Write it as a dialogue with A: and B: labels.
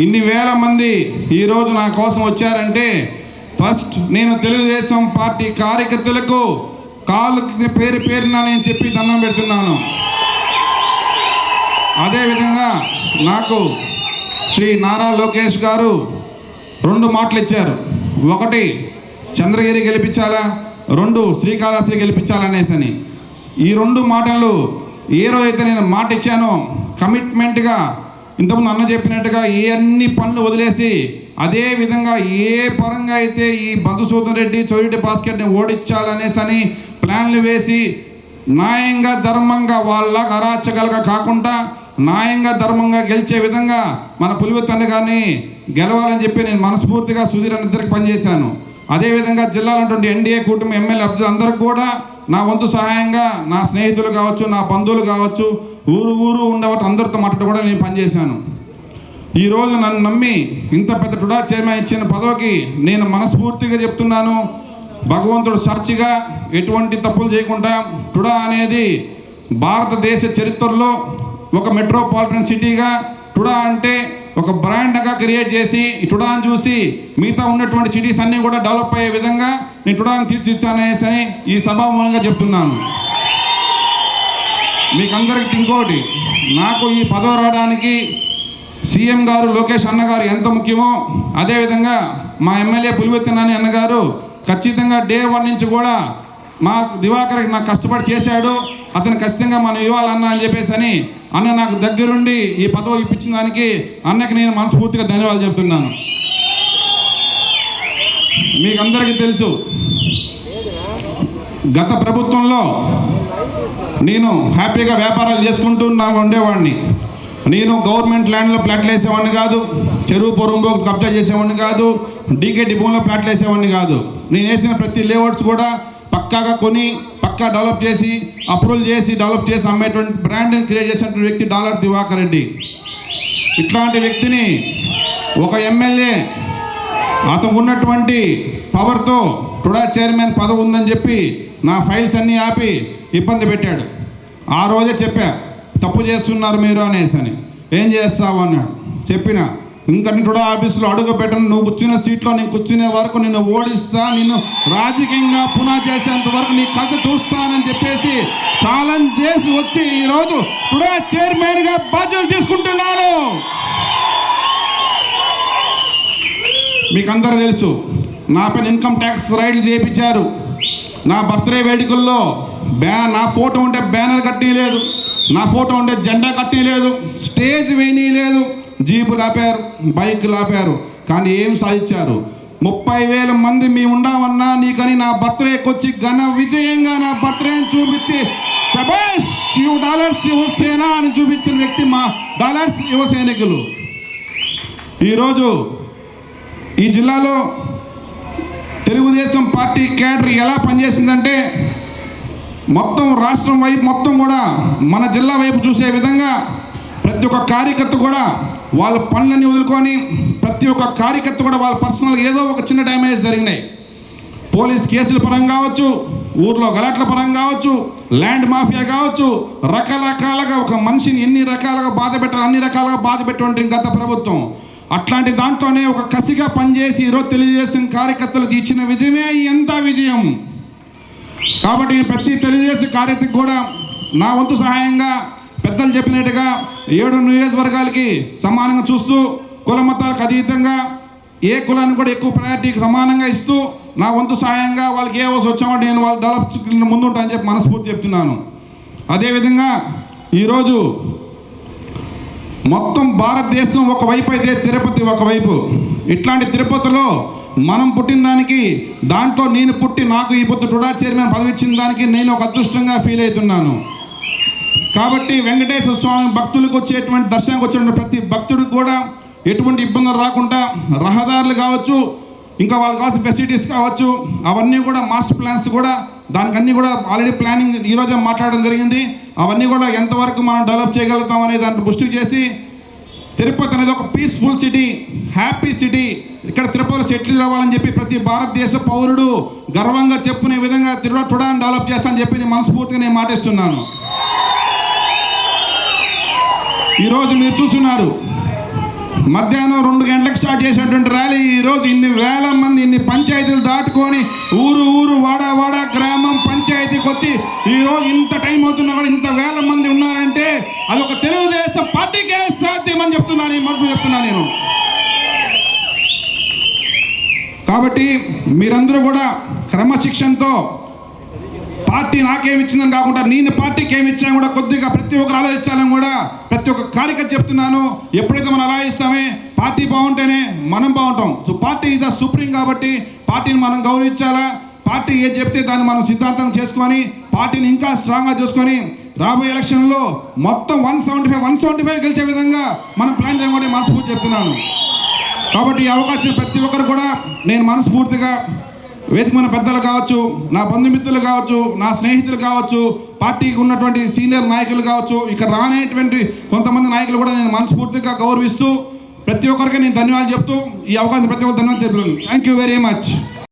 A: ఇన్ని వేల మంది ఈరోజు నా కోసం వచ్చారంటే ఫస్ట్ నేను తెలుగుదేశం పార్టీ కార్యకర్తలకు కాళ్ళు పేరు పేరున నేను చెప్పి దండం పెడుతున్నాను. అదేవిధంగా నాకు శ్రీ నారా లోకేష్ గారు రెండు మాటలు ఇచ్చారు. ఒకటి చంద్రగిరి గెలిపించాలా? రెండు శ్రీకాళహస్తి గెలిపించాలనేసని ఈ రెండు మాటలు ఏ రోజైతే నేను మాట ఇచ్చానో కమిట్మెంట్గా ఇంతకుముందు అన్న చెప్పినట్టుగా ఏ అన్ని పనులు వదిలేసి అదే విధంగా ఏ పరంగా అయితే ఈ మధుసూదన్ రెడ్డి చోరిటి బాస్కెట్ని అని ప్లాన్లు వేసి న్యాయంగా ధర్మంగా వాళ్ళ అరాచకాలుగా కాకుండా న్యాయంగా ధర్మంగా గెలిచే విధంగా మన పులివెత్తన్న గారిని గెలవాలని చెప్పి నేను మనస్ఫూర్తిగా సుధీర్ అన్న ఇద్దరికి పనిచేశాను. అదేవిధంగా జిల్లాలో ఎన్డీఏ కూటమి ఎమ్మెల్యే అభ్యర్థులందరికీ కూడా నా వంతు సహాయంగా నా స్నేహితులు కావచ్చు నా బంధువులు కావచ్చు ఊరు ఊరు ఉండేవాటి అందరితో మాట్లాడి కూడా నేను పనిచేశాను ఈరోజు నన్ను నమ్మి ఇంత పెద్ద టుడా చైర్మన్ ఇచ్చిన పదవికి నేను మనస్ఫూర్తిగా చెప్తున్నాను. భగవంతుడు సాక్షిగా ఎటువంటి తప్పులు చేయకుండా టుడా అనేది భారతదేశ చరిత్రలో ఒక మెట్రోపాలిటన్ సిటీగా టుడా అంటే ఒక బ్రాండ్గా క్రియేట్ చేసి ఈ టుడాని చూసి మిగతా ఉన్నటువంటి సిటీస్ అన్నీ కూడా డెవలప్ అయ్యే విధంగా నేను టుడాను తీర్చిస్తాననేసి అని ఈ సభామూలంగా చెప్తున్నాను. మీకు అందరికి ఇంకోటి నాకు ఈ పదవి రావడానికి సీఎం గారు లోకేష్ అన్నగారు ఎంత ముఖ్యమో అదేవిధంగా మా ఎమ్మెల్యే పులివెత్తినాని అన్నగారు ఖచ్చితంగా డే వన్ నుంచి కూడా మా దివాకర్ నాకు కష్టపడి చేశాడు అతను ఖచ్చితంగా మనం ఇవ్వాలన్నా అని చెప్పేసి అని అన్న నాకు దగ్గరుండి ఈ పదవి ఇప్పించిన దానికి అన్నకి నేను మనస్ఫూర్తిగా ధన్యవాదాలు చెప్తున్నాను. మీకు అందరికీ తెలుసు గత ప్రభుత్వంలో నేను హ్యాపీగా వ్యాపారాలు చేసుకుంటూ నా ఉండేవాడిని. నేను గవర్నమెంట్ ల్యాండ్లో ప్లాట్లు వేసేవాడిని కాదు చెరువు పొరుగు కబ్జా చేసేవాడిని కాదు డీకే డిపోలో ప్లాట్లు వేసేవాడిని కాదు. నేను వేసిన ప్రతి లేఅవుట్స్ కూడా పక్కాగా కొని పక్కా డెవలప్ చేసి అప్రూవల్ చేసి డెవలప్ చేసి అమ్మేటువంటి బ్రాండ్ని క్రియేట్ చేసినటువంటి వ్యక్తి డాలర్ దివాకర్ రెడ్డి. ఇట్లాంటి వ్యక్తిని ఒక ఎమ్మెల్యే అతను ఉన్నటువంటి పవర్తో టుడా చైర్మన్ పదవి ఉందని చెప్పి నా ఫైల్స్ అన్నీ ఆపి ఇబ్బంది పెట్టాడు. ఆ రోజే చెప్పా తప్పు చేస్తున్నారు మీరు అనేసి అని. ఏం చేస్తావు అన్నాడు. చెప్పిన ఇంకా నేను కూడా ఆఫీసులో అడుగు పెట్టను. నువ్వు కూర్చున్న సీట్లో నేను కూర్చునే వరకు నిన్ను ఓడిస్తా నిన్ను రాజకీయంగా పునా చేసేంత వరకు నీ కథ చూస్తానని చెప్పేసి ఛాలెంజ్ చేసి వచ్చి ఈరోజు టుడే చైర్మన్గా బాధ్యతలు తీసుకుంటున్నాను. మీకు అందరూ తెలుసు నా పైన ఇన్కమ్ ట్యాక్స్ రైడ్లు చేయించారు. నా బర్త్డే వేడుకల్లో బ్యా నా ఫోటో ఉంటే బ్యానర్ కట్టేయలేదు లేదు. నా ఫోటో ఉంటే జెండా కట్టేయలేదు లేదు. స్టేజ్ వేనీ లేదు. జీపులు ఆపారు బైక్లు ఆపారు కానీ ఏం సాధించారు? ముప్పై వేల మంది మీ ఉండామన్నా నీకని నా బర్త్డేకి వచ్చి ఘన విజయంగా నా బర్త్డేని చూపించి శబాష్ యు డాలర్స్ యువసేన అని చూపించిన వ్యక్తి మా డాలర్స్ యువ సైనికులు ఈరోజు ఈ జిల్లాలో తెలుగుదేశం పార్టీ క్యాడర్ ఎలా పనిచేసిందంటే మొత్తం రాష్ట్రం వైపు మొత్తం కూడా మన జిల్లా వైపు చూసే విధంగా ప్రతి ఒక్క కార్యకర్త కూడా వాళ్ళ పనులన్నీ వదులుకొని ప్రతి ఒక్క కార్యకర్త కూడా వాళ్ళ పర్సనల్ ఏదో ఒక చిన్న డ్యామేజ్ జరిగినాయి. పోలీస్ కేసుల పరంగా కావచ్చు ఊర్లో గలాట్ల పరంగా కావచ్చు ల్యాండ్ మాఫియా కావచ్చు రకరకాలుగా ఒక మనిషిని ఎన్ని రకాలుగా బాధ పెట్టాలి అన్ని రకాలుగా బాధ పెట్టి గత ప్రభుత్వం. అట్లాంటి దాంట్లోనే ఒక కసిగా పనిచేసి ఈరోజు తెలియజేసిన కార్యకర్తలకు ఇచ్చిన విజయమే ఎంత విజయం. కాబట్టి ప్రతి తెలుగుదేశం కార్యక్రమం కూడా నా వంతు సహాయంగా పెద్దలు చెప్పినట్టుగా ఏడు నియోజకవర్గాలకి సమానంగా చూస్తూ కుల మతాలకు అతీతంగా ఏ కులాన్ని కూడా ఎక్కువ ప్రయారిటీకి సమానంగా ఇస్తూ నా వంతు సహాయంగా వాళ్ళకి ఏ అవసరం వచ్చామో నేను వాళ్ళు డెవలప్ ముందుంటా అని చెప్పి మనస్ఫూర్తి చెప్తున్నాను. అదేవిధంగా ఈరోజు మొత్తం భారతదేశం ఒకవైపు అయితే తిరుపతి ఒకవైపు. ఇట్లాంటి తిరుపతిలో మనం పుట్టిన దానికి దాంట్లో నేను పుట్టి నాకు ఈ పొద్దు టుడా చైర్మన్ పదవి ఇచ్చిన దానికి నేను ఒక అదృష్టంగా ఫీల్ అవుతున్నాను. కాబట్టి వెంకటేశ్వర స్వామి భక్తులకు వచ్చేటువంటి దర్శనానికి వచ్చేటువంటి ప్రతి భక్తుడికి కూడా ఎటువంటి ఇబ్బందులు రాకుండా రహదారులు కావచ్చు ఇంకా వాళ్ళకి కావాల్సిన ఫెసిలిటీస్ కావచ్చు అవన్నీ కూడా మాస్టర్ ప్లాన్స్ కూడా దానికన్నీ కూడా ఆల్రెడీ ప్లానింగ్ ఈరోజే మాట్లాడడం జరిగింది. అవన్నీ కూడా ఎంతవరకు మనం డెవలప్ చేయగలుగుతాం అనే దాన్ని దృష్టి చేసి తిరుపతి అనేది ఒక పీస్ఫుల్ సిటీ హ్యాపీ సిటీ ఇక్కడ తిరుపతిలో సెటిల్ అవ్వాలని చెప్పి ప్రతి భారతదేశ పౌరుడు గర్వంగా చెప్పుకునే విధంగా తిరుపతి టుడాన్ని డెవలప్ చేస్తానని చెప్పి నేను మనస్ఫూర్తిగా నేను మాటిస్తున్నాను. ఈరోజు మీరు చూస్తున్నారు మధ్యాహ్నం రెండు గంటలకు స్టార్ట్ చేసినటువంటి ర్యాలీ ఈరోజు ఇన్ని వేల మంది ఇన్ని పంచాయతీలు దాటుకొని ఊరు ఊరు వాడ వాడ గ్రామం పంచాయతీకి వచ్చి ఈరోజు ఇంత టైం అవుతున్నా కూడా ఇంత వేల మంది ఉన్నారంటే అది ఒక తెలుగుదేశం పార్టీకే సాధ్యమని చెప్తున్నాను ఈ మనసు చెప్తున్నాను నేను. కాబట్టి మీరందరూ కూడా క్రమశిక్షణతో పార్టీ నాకేమి ఇచ్చిందని కాకుండా నేను పార్టీకి ఏమి ఇచ్చినా కూడా కొద్దిగా ప్రతి ఒక్కరు ఆలోచించాలని కూడా ప్రతి ఒక్క కార్యకర్త చెప్తున్నాను. ఎప్పుడైతే మనం ఆలోచిస్తామే పార్టీ బాగుంటేనే మనం బాగుంటాం. సో పార్టీ ఇస్ ద సుప్రీం కాబట్టి పార్టీని మనం గౌరవించాలా? పార్టీ ఏది చెప్తే దాన్ని మనం సిద్ధాంతం చేసుకొని పార్టీని ఇంకా స్ట్రాంగ్గా చూసుకొని రాబోయే ఎలక్షన్లో మొత్తం one seventy five one seventy five గెలిచే విధంగా మనం ప్లాన్ చేయమని మనస్ఫూర్తి చెప్తున్నాను. కాబట్టి ఈ అవకాశం ప్రతి ఒక్కరు కూడా నేను మనస్ఫూర్తిగా వేదికమైన పెద్దలు కావచ్చు నా బంధుమిత్రులు కావచ్చు నా స్నేహితులు కావచ్చు పార్టీకి ఉన్నటువంటి సీనియర్ నాయకులు కావచ్చు ఇక్కడ రానేటువంటి కొంతమంది నాయకులు కూడా నేను మనస్ఫూర్తిగా గౌరవిస్తూ ప్రతి ఒక్కరికి నేను ధన్యవాదాలు చెప్తూ ఈ అవకాశం ప్రతి ఒక్కరు ధన్యవాదాలు తెలుపుతున్నాను. Thank you very much